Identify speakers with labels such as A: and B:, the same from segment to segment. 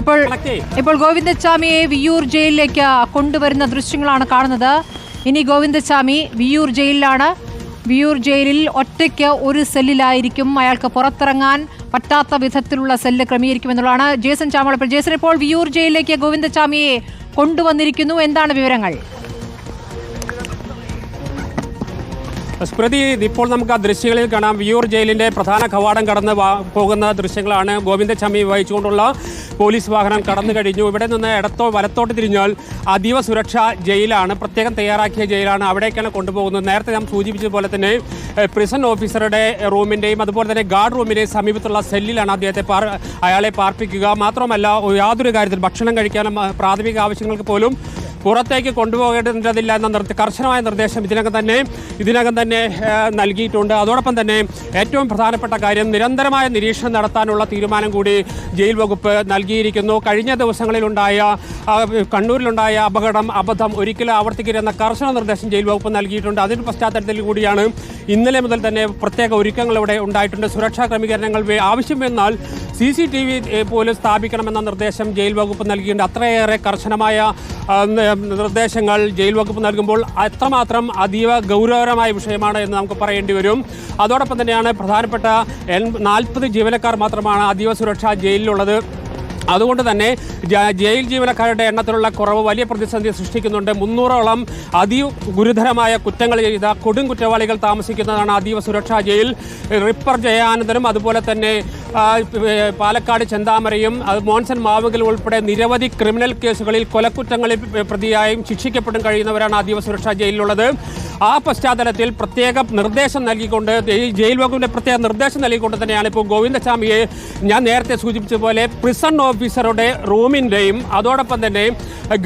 A: ഇപ്പോൾ ഇപ്പോൾ ഗോവിന്ദസ്വാമിയെ വിയൂർ ജയിലിലേക്ക് കൊണ്ടുവരുന്ന ദൃശ്യങ്ങളാണ് കാണുന്നത്. ഇനി ഗോവിന്ദസ്വാമി വിയൂർ ജയിലിലാണ്. വിയൂർ ജയിലിൽ ഒറ്റയ്ക്ക് ഒരു സെല്ലിലായിരിക്കും. അയാൾക്ക് പുറത്തിറങ്ങാൻ പറ്റാത്ത വിധത്തിലുള്ള സെല്ല് ക്രമീകരിക്കുമെന്നുള്ളതാണ് ജേസൻ ചാമളപ്പോൾ ജേസൻ ഇപ്പോൾ വിയൂർ ജയിലിലേക്ക് ഗോവിന്ദസ്വാമിയെ കൊണ്ടുവന്നിരിക്കുന്നു. എന്താണ് വിവരങ്ങൾ?
B: സ്മൃതി ഇപ്പോൾ നമുക്ക് ആ ദൃശ്യങ്ങളിൽ കാണാം. വിയൂർ ജയിലിന്റെ പ്രധാന കവാടം കടന്ന് പോകുന്ന ദൃശ്യങ്ങളാണ്. ഗോവിന്ദചമ്മി വഹിച്ചുകൊണ്ടുള്ള പോലീസ് വാഹനം കടന്നു കഴിഞ്ഞു. ഇവിടെ നിന്ന് ഇടത്തോ വലത്തോട്ട് തിരിഞ്ഞാൽ അതീവ സുരക്ഷാ ജയിലാണ് പ്രത്യേകം തയ്യാറാക്കിയ ജയിലാണ് അവിടേക്കാണ് കൊണ്ടുപോകുന്നത്. നേരത്തെ നാം സൂചിപ്പിച്ചതുപോലെ തന്നെ പ്രിസൺ ഓഫീസറുടെ റൂമിന്റെയും അതുപോലെ തന്നെ ഗാർഡ് റൂമിന്റെയും സമീപത്തുള്ള സെല്ലിലാണ് അദ്ദേഹത്തെ അയാളെ പാർപ്പിക്കുക. മാത്രമല്ല യാതൊരു കാര്യത്തിൽ ഭക്ഷണം കഴിക്കാനും പ്രാഥമിക ആവശ്യങ്ങൾക്ക് പോലും പുറത്തേക്ക് കൊണ്ടുപോകേണ്ടതില്ല എന്ന കർശനമായ നിർദ്ദേശം ഇതിനകം തന്നെ ഇതിനകം തന്നെ നൽകിയിട്ടുണ്ട്. അതോടൊപ്പം തന്നെ ഏറ്റവും പ്രധാനപ്പെട്ട കാര്യം നിരന്തരമായ നിരീക്ഷണം നടത്താനുള്ള തീരുമാനം കൂടി ജയിൽ വകുപ്പ് നൽകിയിരിക്കുന്നു. കഴിഞ്ഞ ദിവസങ്ങളിലുണ്ടായ കണ്ണൂരിലുണ്ടായ അപകടം അബദ്ധം ഒരിക്കലും ആവർത്തിക്കരുതെന്ന കർശന നിർദ്ദേശം ജയിൽ വകുപ്പ് നൽകിയിട്ടുണ്ട്. അതിന്റെ പശ്ചാത്തലത്തിൽ കൂടിയാണ് ഇന്നലെ മുതൽ തന്നെ പ്രത്യേക ഒരുക്കങ്ങൾ ഇവിടെ ഉണ്ടായിട്ടുണ്ട്. സുരക്ഷാ ക്രമീകരണങ്ങൾ ആവശ്യം വന്നാൽ സി സി ടി വി പോലും സ്ഥാപിക്കണമെന്ന നിർദ്ദേശം ജയിൽ വകുപ്പ് നൽകിയിട്ടുണ്ട്. അത്രയേറെ കർശനമായ നിർദ്ദേശങ്ങൾ ജയിൽ വകുപ്പ് നൽകുമ്പോൾ അത്രമാത്രം അതീവ ഗൗരവകരമായ വിഷയമാണ് എന്ന് നമുക്ക് പറയേണ്ടി വരും. അതോടൊപ്പം തന്നെയാണ് പ്രധാനപ്പെട്ട എൺ നാൽപ്പത് ജീവനക്കാർ മാത്രമാണ് അതീവ സുരക്ഷ ജയിലിലുള്ളത്. അതുകൊണ്ട് തന്നെ ജയിൽ ജീവനക്കാരുടെ എണ്ണത്തിലുള്ള കുറവ് വലിയ പ്രതിസന്ധി സൃഷ്ടിക്കുന്നുണ്ട്. മുന്നൂറോളം അതീവ ഗുരുതരമായ കുറ്റങ്ങൾ ചെയ്ത കൊടും കുറ്റവാളികൾ താമസിക്കുന്നതാണ് അതീവ സുരക്ഷാ ജയിൽ. റിപ്പർ ജയാനന്ദനും അതുപോലെ തന്നെ പാലക്കാട് ചെന്താമരയും അത് മോൻസൺ മാവുകൽ ഉൾപ്പെടെ നിരവധി ക്രിമിനൽ കേസുകളിൽ കൊലക്കുറ്റങ്ങളിൽ പ്രതിയായും ശിക്ഷിക്കപ്പെടും കഴിയുന്നവരാണ് അതീവ സുരക്ഷാ ജയിലിലുള്ളത്. ആ പശ്ചാത്തലത്തിൽ പ്രത്യേക നിർദ്ദേശം നൽകിക്കൊണ്ട് ഈ ജയിൽ വകുപ്പിന്റെ പ്രത്യേക നിർദ്ദേശം നൽകിക്കൊണ്ട് തന്നെയാണ് ഇപ്പോൾ ഗോവിന്ദസ്വാമിയെ ഞാൻ നേരത്തെ സൂചിപ്പിച്ച പോലെ പ്രിസൺ ഓഫീസറുടെ റൂമിന്റെയും അതോടൊപ്പം തന്നെ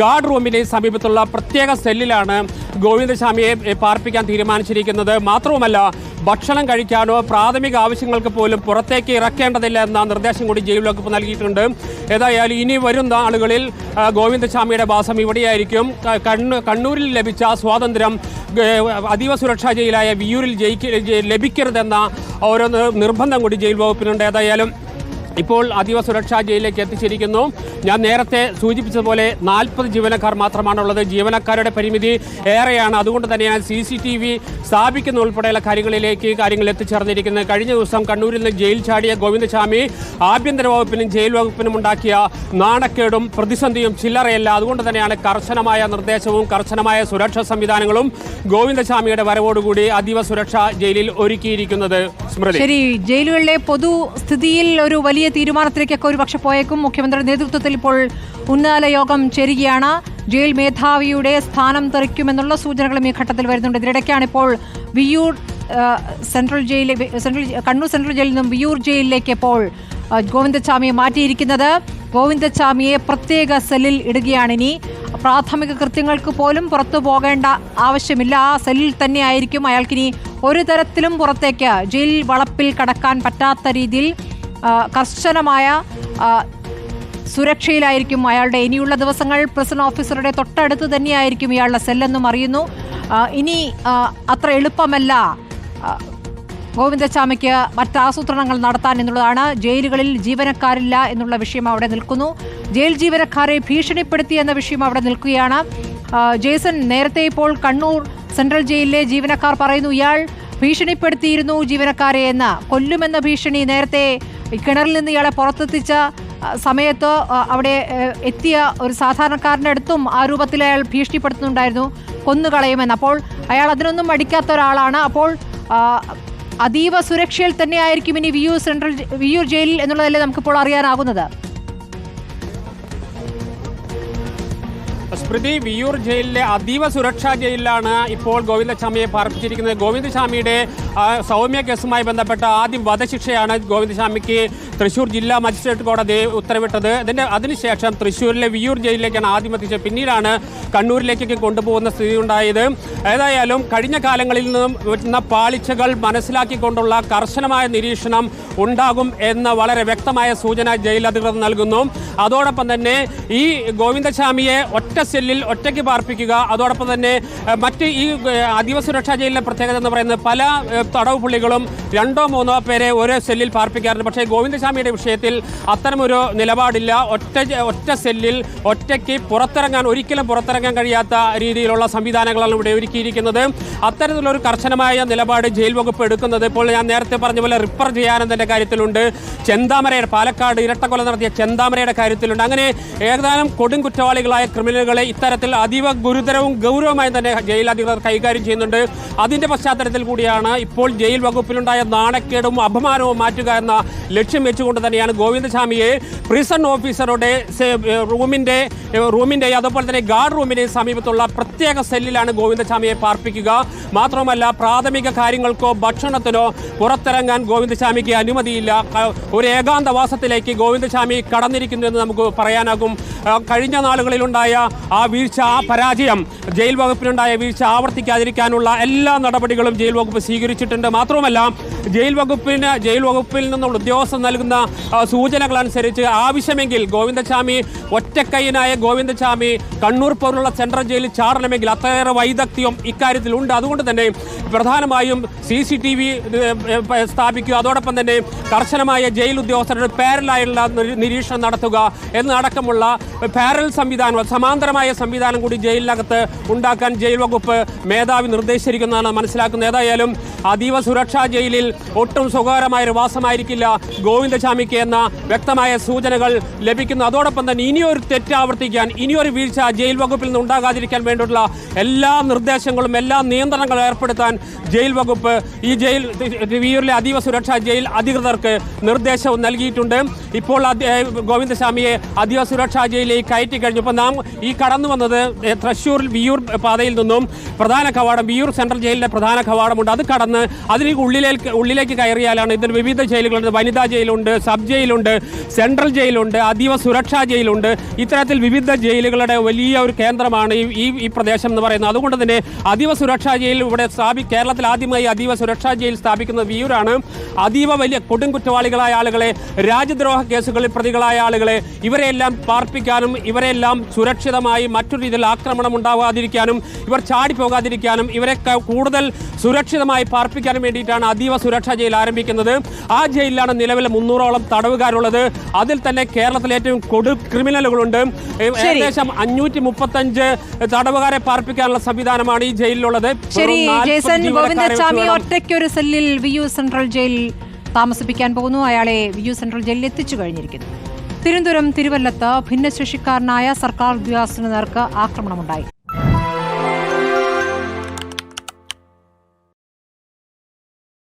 B: ഗാർഡ് റൂമിന്റെയും സമീപത്തുള്ള പ്രത്യേക സെല്ലിലാണ് ഗോവിന്ദസ്വാമിയെ പാർപ്പിക്കാൻ തീരുമാനിച്ചിരിക്കുന്നത്. മാത്രവുമല്ല ഭക്ഷണം കഴിക്കാനോ പ്രാഥമിക ആവശ്യങ്ങൾക്ക് പോലും പുറത്തേക്ക് ഇറക്കേണ്ടതില്ല എന്ന നിർദ്ദേശം കൂടി ജയിൽ വകുപ്പ് നൽകിയിട്ടുണ്ട്. ഏതായാലും ഇനി വരുന്ന ആളുകളിൽ ഗോവിന്ദസ്വാമിയുടെ വാസം ഇവിടെയായിരിക്കും. കണ്ണൂ- കണ്ണൂരിൽ ലഭിച്ച സ്വാതന്ത്ര്യം അതീവ സുരക്ഷാ ജയിലായ വിയൂരിൽ ജയിക്ക ജയി- ലഭിക്കരുതെന്ന ഓരോ നിർബന്ധം കൂടി ജയിൽ വകുപ്പിനുണ്ട്. ഏതായാലും ഇപ്പോൾ അതീവ സുരക്ഷാ ജയിലിലേക്ക് എത്തിച്ചിരിക്കുന്നു. ഞാൻ നേരത്തെ സൂചിപ്പിച്ചതുപോലെ നാൽപ്പത് ജീവനക്കാർ മാത്രമാണുള്ളത്. ജീവനക്കാരുടെ പരിമിതി ഏറെയാണ്. അതുകൊണ്ട് തന്നെയാണ് സി സി ടി വി സ്ഥാപിക്കുന്ന ഉൾപ്പെടെയുള്ള കാര്യങ്ങളിലേക്ക് കാര്യങ്ങൾ എത്തിച്ചേർന്നിരിക്കുന്നത്. കഴിഞ്ഞ ദിവസം കണ്ണൂരിൽ നിന്ന് ജയിൽ ചാടിയ ഗോവിന്ദസ്വാമി ആഭ്യന്തര വകുപ്പിനും ജയിൽ വകുപ്പിനും ഉണ്ടാക്കിയ നാണക്കേടും പ്രതിസന്ധിയും ചില്ലറയല്ല. അതുകൊണ്ട് തന്നെയാണ് കർശനമായ നിർദ്ദേശവും കർശനമായ സുരക്ഷാ സംവിധാനങ്ങളും ഗോവിന്ദസ്വാമിയുടെ വരവോടുകൂടി അതീവ സുരക്ഷാ ജയിലിൽ ഒരുക്കിയിരിക്കുന്നത്.
A: ശരി ജയിലുകളിലെ പൊതുസ്ഥിതിയിൽ ഒരു വലിയ തീരുമാനത്തിലേക്കൊക്കെ ഒരു പക്ഷെ പോയേക്കും. മുഖ്യമന്ത്രിയുടെ നേതൃത്വത്തിൽ ഇപ്പോൾ ഉന്നതല യോഗം ചേരുകയാണ്. ജയിൽ മേധാവിയുടെ സ്ഥാനം തെറിക്കുമെന്നുള്ള സൂചനകളും ഈ ഘട്ടത്തിൽ വരുന്നുണ്ട്. ഇതിനിടയ്ക്കാണ് ഇപ്പോൾ വിയൂർ സെൻട്രൽ ജയിലിൽ സെൻട്രൽ കണ്ണൂർ സെൻട്രൽ ജയിലിൽ നിന്നും വിയൂർ ജയിലിലേക്ക് ഇപ്പോൾ ഗോവിന്ദസ്വാമിയെ മാറ്റിയിരിക്കുന്നത്. ഗോവിന്ദസ്വാമിയെ പ്രത്യേക സെല്ലിൽ ഇടുകയാണ് ഇനി. പ്രാഥമിക കൃത്യങ്ങൾക്ക് പോലും പുറത്തു പോകേണ്ട ആവശ്യമില്ല. ആ സെല്ലിൽ തന്നെ ആയിരിക്കും. അയാൾക്കിനി ഒരു തരത്തിലും പുറത്തേക്ക് ജയിൽ വളപ്പിൽ കടക്കാൻ പറ്റാത്ത രീതിയിൽ കർശനമായ സുരക്ഷയിലായിരിക്കും അയാളുടെ ഇനിയുള്ള ദിവസങ്ങൾ. പ്രസിഡന്റ് ഓഫീസറുടെ തൊട്ടടുത്ത് തന്നെയായിരിക്കും ഇയാളുടെ സെല്ലെന്നും അറിയുന്നു. ഇനി അത്ര എളുപ്പമല്ല ഗോവിന്ദസ്വാമിക്ക് മറ്റാസൂത്രണങ്ങൾ നടത്താൻ എന്നുള്ളതാണ്. ജയിലുകളിൽ ജീവനക്കാരില്ല എന്നുള്ള വിഷയം അവിടെ നിൽക്കുന്നു. ജയിൽ ജീവനക്കാരെ ഭീഷണിപ്പെടുത്തി എന്ന വിഷയം അവിടെ നിൽക്കുകയാണ്. ജേസൺ നേരത്തെ ഇപ്പോൾ കണ്ണൂർ സെൻട്രൽ ജയിലിലെ ജീവനക്കാർ പറയുന്നു ഇയാൾ ഭീഷണിപ്പെടുത്തിയിരുന്നു ജീവനക്കാരെ എന്ന്. കൊല്ലുമെന്ന ഭീഷണി നേരത്തെ കിണറിൽ നിന്ന് ഇയാളെ പുറത്തെത്തിച്ച സമയത്ത് അവിടെ എത്തിയ ഒരു സാധാരണക്കാരന്റെ അടുത്തും ആ രൂപത്തിൽ അയാൾ ഭീഷണിപ്പെടുത്തുന്നുണ്ടായിരുന്നു കൊന്നുകളയുമെന്ന്. അപ്പോൾ അയാൾ അതിനൊന്നും മടിക്കാത്ത ഒരാളാണ്. അപ്പോൾ അതീവ സുരക്ഷയിൽ തന്നെയായിരിക്കും ഇനി വിയൂർ സെൻട്രൽ വിയൂർ ജയിലിൽ എന്നുള്ളതല്ലേ നമുക്കിപ്പോൾ അറിയാനാകുന്നത്?
B: സ്മൃതി വിയൂർ ജയിലിലെ അതീവ സുരക്ഷാ ജയിലിലാണ് ഇപ്പോൾ ഗോവിന്ദസ്വാമിയെ പാർപ്പിച്ചിരിക്കുന്നത്. ഗോവിന്ദസ്വാമിയുടെ സൗമ്യ കേസുമായി ബന്ധപ്പെട്ട ആദ്യം വധശിക്ഷയാണ് ഗോവിന്ദസ്വാമിക്ക് തൃശൂർ ജില്ലാ മജിസ്ട്രേറ്റ് കോടതി ഉത്തരവിട്ടത്. അതിന്റെ അതിനുശേഷം തൃശ്ശൂരിലെ വിയൂർ ജയിലിലേക്കാണ് ആദ്യം എത്തിച്ചത്. പിന്നീടാണ് കണ്ണൂരിലേക്കൊക്കെ കൊണ്ടുപോകുന്ന സ്ഥിതി ഉണ്ടായത് ഏതായാലും കഴിഞ്ഞ കാലങ്ങളിൽ നിന്നും വരുന്ന പാളിച്ചകൾ മനസ്സിലാക്കിക്കൊണ്ടുള്ള കർശനമായ നിരീക്ഷണം ഉണ്ടാകും എന്ന വളരെ വ്യക്തമായ സൂചന ജയിൽ അധികൃതർ നൽകുന്നു. അതോടൊപ്പം തന്നെ ഈ ഗോവിന്ദസ്വാമിയെ ഒറ്റ ഒറ്റ സെല്ലിൽ ഒറ്റയ്ക്ക് പാർപ്പിക്കുക. അതോടൊപ്പം തന്നെ മറ്റ് ഈ അതീവ സുരക്ഷാ ജയിലിലെ പ്രത്യേകത എന്ന് പറയുന്നത് പല തടവ് പുള്ളികളും രണ്ടോ മൂന്നോ പേരെ ഓരോ സെല്ലിൽ പാർപ്പിക്കാറുണ്ട്. പക്ഷേ ഗോവിന്ദസ്വാമിയുടെ വിഷയത്തിൽ അത്തരമൊരു നിലപാടില്ല. ഒറ്റ ഒറ്റ സെല്ലിൽ ഒറ്റയ്ക്ക് പുറത്തിറങ്ങാൻ ഒരിക്കലും പുറത്തിറങ്ങാൻ കഴിയാത്ത രീതിയിലുള്ള സംവിധാനങ്ങളാണ് ഇവിടെ ഒരുക്കിയിരിക്കുന്നത്. അത്തരത്തിലൊരു കർശനമായ നിലപാട് ജയിൽ വകുപ്പ് എടുക്കുന്നത് ഇപ്പോൾ ഞാൻ നേരത്തെ പറഞ്ഞ പോലെ റിപ്പർ ജയാനന്ദന്റെ കാര്യത്തിലുണ്ട്. ചെന്താമരയുടെ പാലക്കാട് ഇരട്ടക്കൊല നടത്തിയ ചെന്താമരയുടെ കാര്യത്തിലുണ്ട്. അങ്ങനെ ഏതാനും കൊടും കുറ്റവാളികളായ ക്രിമിനലുകളെ ഇത്തരത്തിൽ അതീവ ഗുരുതരവും ഗൗരവമായി തന്നെ ജയിൽ അധികൃതർ കൈകാര്യം ചെയ്യുന്നുണ്ട്. അതിന്റെ പശ്ചാത്തലത്തിൽ കൂടിയാണ് ഇപ്പോൾ ജയിൽ വകുപ്പിലുണ്ടായ നാണക്കേടും അപമാനവും മാറ്റുക എന്ന ലക്ഷ്യം വെച്ചുകൊണ്ട് തന്നെയാണ് ഗോവിന്ദസ്വാമിയെ പ്രിസൺ ഓഫീസറുടെ റൂമിന്റെ റൂമിന്റെ അതുപോലെ തന്നെ ഗാർഡ് റൂമിന്റെ സമീപത്തുള്ള പ്രത്യേക സെല്ലിലാണ് ഗോവിന്ദസ്വാമിയെ പാർപ്പിക്കുക. മാത്രമല്ല പ്രാഥമിക കാര്യങ്ങൾക്കോ ഭക്ഷണത്തിനോ പുറത്തിറങ്ങാൻ ഗോവിന്ദസ്വാമിക്ക് അനുമതിയില്ല. ഒരു ഏകാന്തവാസത്തിലേക്ക് ഗോവിന്ദസ്വാമി കടന്നിരിക്കുന്നു എന്ന് നമുക്ക് പറയാനാകും. കഴിഞ്ഞ നാളുകളിലുണ്ടായ ആ വീഴ്ച ആ പരാജയം ജയിൽ വകുപ്പിനുണ്ടായ വീഴ്ച ആവർത്തിക്കാതിരിക്കാനുള്ള എല്ലാ നടപടികളും ജയിൽ വകുപ്പ് സ്വീകരിച്ചിട്ടുണ്ട്. മാത്രവുമല്ല ജയിൽ വകുപ്പിന് ജയിൽ വകുപ്പിൽ നിന്നുള്ള ഉദ്യോഗസ്ഥർ നൽകുന്ന സൂചനകളനുസരിച്ച് ആവശ്യമെങ്കിൽ ഗോവിന്ദസ്വാമി ഒറ്റക്കൈനായ ഗോവിന്ദസ്വാമി കണ്ണൂർ പോലുള്ള സെൻട്രൽ ജയിലിൽ ചാടണമെങ്കിൽ അത്രയേറെ വൈദഗ്ധ്യം ഇക്കാര്യത്തിൽ ഉണ്ട് അതുകൊണ്ട് തന്നെ പ്രധാനമായും സി സി ടി വി സ്ഥാപിക്കുക. അതോടൊപ്പം തന്നെ കർശനമായ ജയിൽ ഉദ്യോഗസ്ഥരുടെ പാരലായുള്ള നിരീ- നിരീക്ഷണം നടത്തുക എന്നടക്കമുള്ള പാരൽ സംവിധാനം സമാന്തരമായ സംവിധാനം കൂടി ജയിലിനകത്ത് ഉണ്ടാക്കാൻ ജയിൽ വകുപ്പ് മേധാവി നിർദ്ദേശിച്ചിരിക്കുന്നതാണ് മനസ്സിലാക്കുന്നത്. ഏതായാലും അതീവ സുരക്ഷാ ജയിലിൽ ഒട്ടും സുഖകരമായ ഒരു വാസമായിരിക്കില്ല ഗോവിന്ദസ്വാമിക്ക് എന്ന വ്യക്തമായ സൂചനകൾ ലഭിക്കുന്നു. അതോടൊപ്പം തന്നെ ഇനിയൊരു തെറ്റ് ആവർത്തിക്കാൻ ഇനിയൊരു വീഴ്ച ജയിൽ വകുപ്പിൽ നിന്ന് ഉണ്ടാകാതിരിക്കാൻ വേണ്ടിയിട്ടുള്ള എല്ലാ നിർദ്ദേശങ്ങളും എല്ലാ നിയന്ത്രണങ്ങളും ഏർപ്പെടുത്താൻ ജയിൽ വകുപ്പ് ഈ ജയിൽ വിയൂരിലെ അതീവ സുരക്ഷാ ജയിൽ അധികൃതർക്ക് നിർദ്ദേശവും നൽകിയിട്ടുണ്ട്. ഇപ്പോൾ ഗോവിന്ദസ്വാമിയെ അതീവ സുരക്ഷാ ജയിലിലേക്ക് കയറ്റി ഇപ്പോൾ നാം ഈ കടന്നു വന്നത് തൃശ്ശൂർ വിയൂർ പാതയിൽ നിന്നും പ്രധാന കവാടം വിയൂർ സെൻട്രൽ ജയിലിന്റെ പ്രധാന കവാടമുണ്ട്. അത് കടന്ന് അതിന് ഉള്ളിലേക്ക് ഉള്ളിലേക്ക് കയറിയാലാണ് ഇതിന് വിവിധ ജയിലുകളുണ്ട്. വനിതാ ജയിലുണ്ട് സബ് ജയിലുണ്ട് സെൻട്രൽ ജയിലുണ്ട് അതീവ സുരക്ഷാ ജയിലുണ്ട്. ഇത്തരത്തിൽ വിവിധ ജയിലുകളുടെ വലിയ ഒരു കേന്ദ്രമാണ് ഈ ഈ പ്രദേശം എന്ന് പറയുന്നത്. അതുകൊണ്ട് തന്നെ അതീവ സുരക്ഷാ ജയിൽ ഇവിടെ സ്ഥാപി കേരളത്തിൽ ആദ്യമായി അതീവ സുരക്ഷാ ജയിൽ സ്ഥാപിക്കുന്നത് വിയൂരാണ്. അതീവ വലിയ കൊടും കുറ്റവാളികളായ ആളുകളെ രാജ്യദ്രോഹ കേസുകളിൽ പ്രതികളായ ആളുകളെ ഇവരെയെല്ലാം പാർപ്പിക്കാനും ഇവരെല്ലാം സുരക്ഷിതമായി മറ്റൊരു രീതിയിൽ ആക്രമണം ഉണ്ടാവാതിരിക്കാനും ഇവർ ചാടിപ്പോകാതിരിക്കാനും ഇവരെ കൂടുതൽ സുരക്ഷിതമായി പാർപ്പിക്കാനും വേണ്ടിയിട്ടാണ് അതീവ സുരക്ഷാ ജയിൽ ആരംഭിക്കുന്നത്. ആ ജയിലിലാണ് നിലവിൽ മുന്നൂറോളം തടവുകാരുള്ളത്. അതിൽ തന്നെ കേരളത്തിലെ ഏറ്റവും കൊടു ക്രിമിനലുകളുണ്ട്. ഏകദേശം അഞ്ഞൂറ്റി മുപ്പത്തഞ്ച് തടവുകാരെ പാർപ്പിക്കാനുള്ള സംവിധാനമാണ് ഈ ജയിലിലുള്ളത്.
A: ശരി
B: വെറും 40
A: ജേസൺ ഗോവിന്ദസ്വാമി ഒറ്റയ്ക്കൊരു സെല്ലിൽ വിയു സെൻട്രൽ ജയിൽ താമസിപ്പിക്കാൻ പോകുന്നു. അയാളെ വിയു സെൻട്രൽ ജയിലിൽ എത്തിച്ചു കഴിഞ്ഞിരിക്കുന്നു. തിരുവനന്തപുരം തിരുവല്ലത്ത് ഭിന്നശേഷിക്കാരനായ സർക്കാർ ഉദ്യോഗസ്ഥന് നേർക്ക് ആക്രമണമുണ്ടായി.